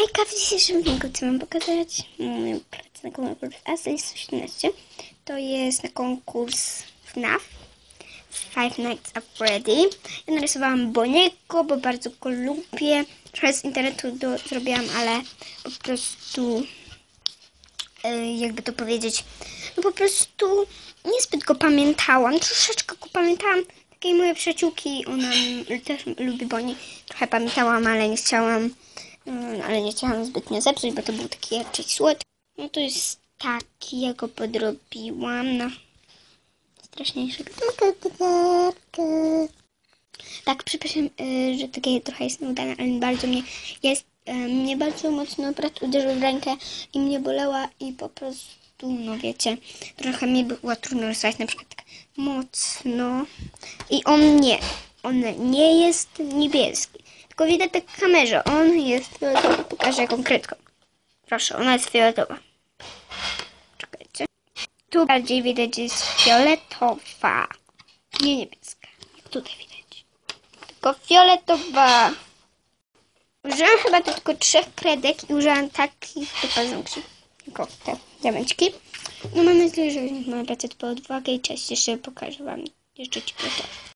Hejka, w dzisiejszym filmiku co mam pokazać? Moją pracę na konkurs ASIS 18. To jest na konkurs FNAF Five Nights at Freddy. Ja narysowałam Boniego, bo bardzo go lubię. Trochę z internetu do, zrobiłam, ale po prostu e, jakby to powiedzieć, no po prostu niezbyt go pamiętałam. Troszeczkę go pamiętałam. Takiej mojej przyjaciółki, ona też lubi Boni. Trochę pamiętałam, ale nie chciałam, mm, ale nie chciałam zbytnio zepsuć, bo to był taki jakiś słodki. No to jest taki, ja go podrobiłam na straszniejszego. Tak, przepraszam, y, że takie trochę jest udane, ale bardzo mnie jest, y, mnie bardzo mocno brat uderzył w rękę i mnie bolała i po prostu, no wiecie, trochę mi było trudno rysować na przykład tak mocno i on nie, on nie jest niebieski, tylko widać tak w kamerze, on jest fioletowy, pokażę konkretką. Proszę, ona jest fioletowa. Czekajcie. Tu bardziej widać jest fioletowa, nie niebieska, tutaj widać tylko fioletowa. Użyłam chyba tylko trzech kredek i użyłam takich do paznokci. Tylko te diamenciki. No mam nadzieję, że praca dba o odwagę i cześć jeszcze pokażę Wam jeszcze Ci gotowe.